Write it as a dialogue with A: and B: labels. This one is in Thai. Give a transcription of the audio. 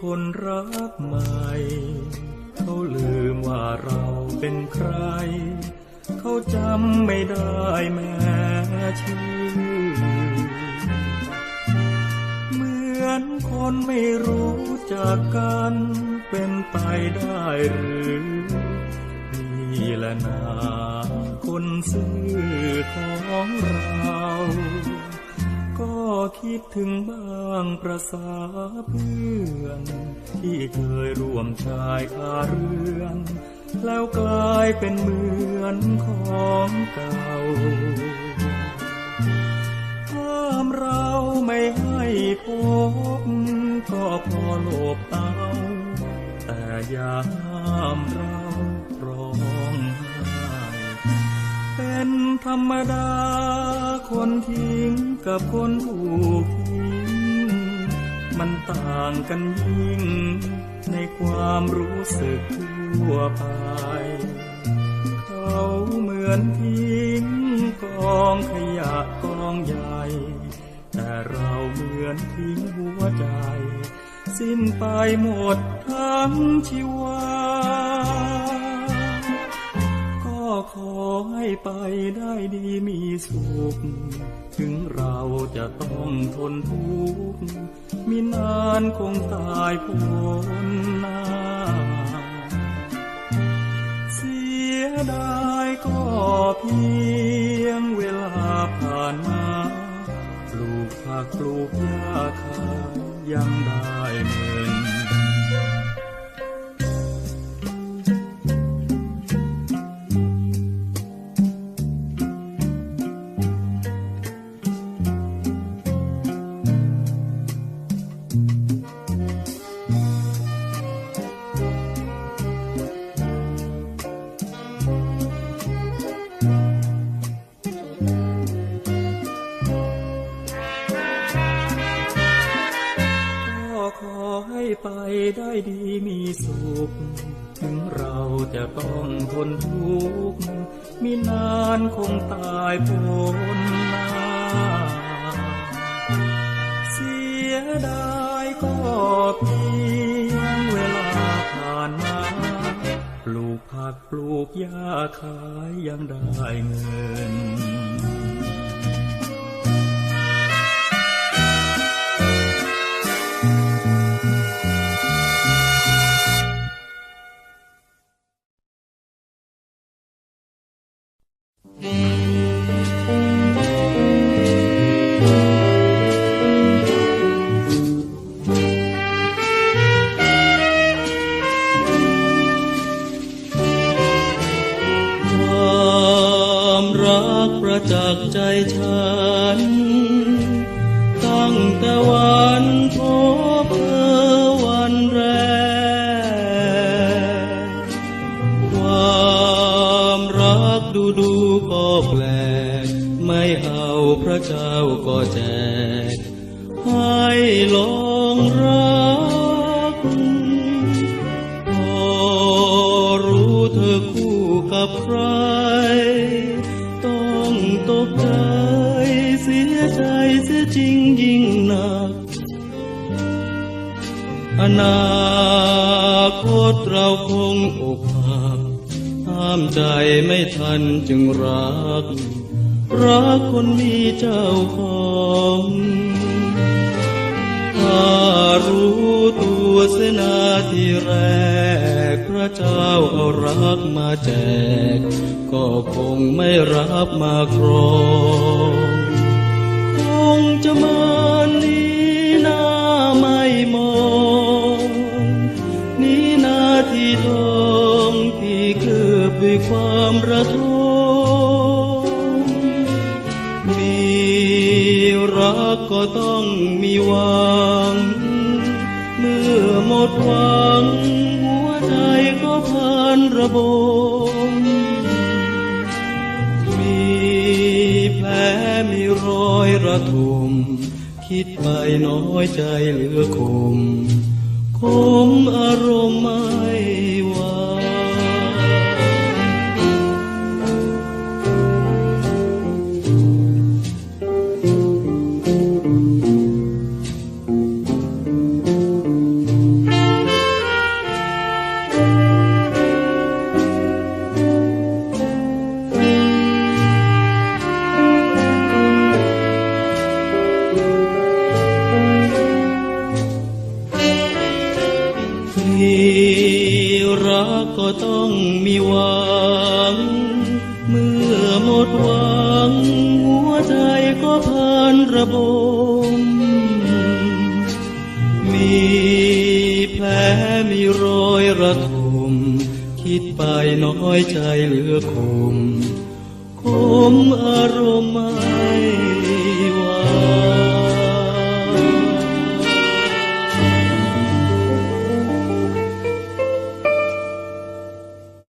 A: คนรักใหม่ เขาลืมว่าเราเป็นใคร เขาจำไม่ได้แม้ชื่อ เหมือนคนไม่รู้จักกันเป็นไปได้หรือนี่แหละนาคนซื่อของเรา ก็คิดถึงบ้างประสาเพื่อน ที่เคยร่วมชายคาเรือน แล้วกลายเป็นเหมือนของเก่าห้ามเราไม่ให้พบ ก็พอโลบเอา แต่อย่าห้ามเรา ธรรมดา คนทิ้งกับคนถูกทิ้ง มันต่างกันยิ่ง ในความรู้สึกทั่วไป เขาเหมือนทิ้งกองขยะกองใหญ่ แต่เราเหมือนทิ้งหัวใจ สิ้นไปหมดทั้งชีวา ขอให้ไปได้ดีมีสุข ถึงเราจะต้องทนทุกข์มีนานคงตายพ้นหน้า เสียดายก็เพียงเวลาผ่านมา ปลูกผักปลูกหญ้าขายยังได้ ไปได้ดีมีสุข ถึงเราจะต้องทนทุกข์มีนานคงตายพ้นนาเสียดายก็เพียงเวลาผ่านมาปลูกผักปลูกหญ้าขายยังได้เงิน
B: ฉัน ตั้งแต่วันพบเธอวันแรก ความรักดูดูก็แปลก ไม่เอาพระเจ้าก็แจก ให้ลองรัก พอรู้เธอคู่กับใคร อนาคตเราคงอกหักห้ามใจไม่ทันจึงรัก รักคนมีเจ้าของถ้ารู้ตัวเสนาที่แรก พระเจ้าเอารักมาแจก ก็คงไม่รับมาครอง คงจะมานี้ ด้วยความระทมมีรักก็ต้องมีหวัง เมื่อหมดหวัง หัวใจก็พันระบมมีแผลมีรอยระทมคิดไปน้อยใจเหลือคมคมอารมณ์ไม่ไหวีรักก็ต้องมีหวัง เมื่อหมดหวัง หัวใจก็พันระบม มีแผลมีรอยระทม คิดไปน้อยใจเหลือคมคมอารมณ์ไม่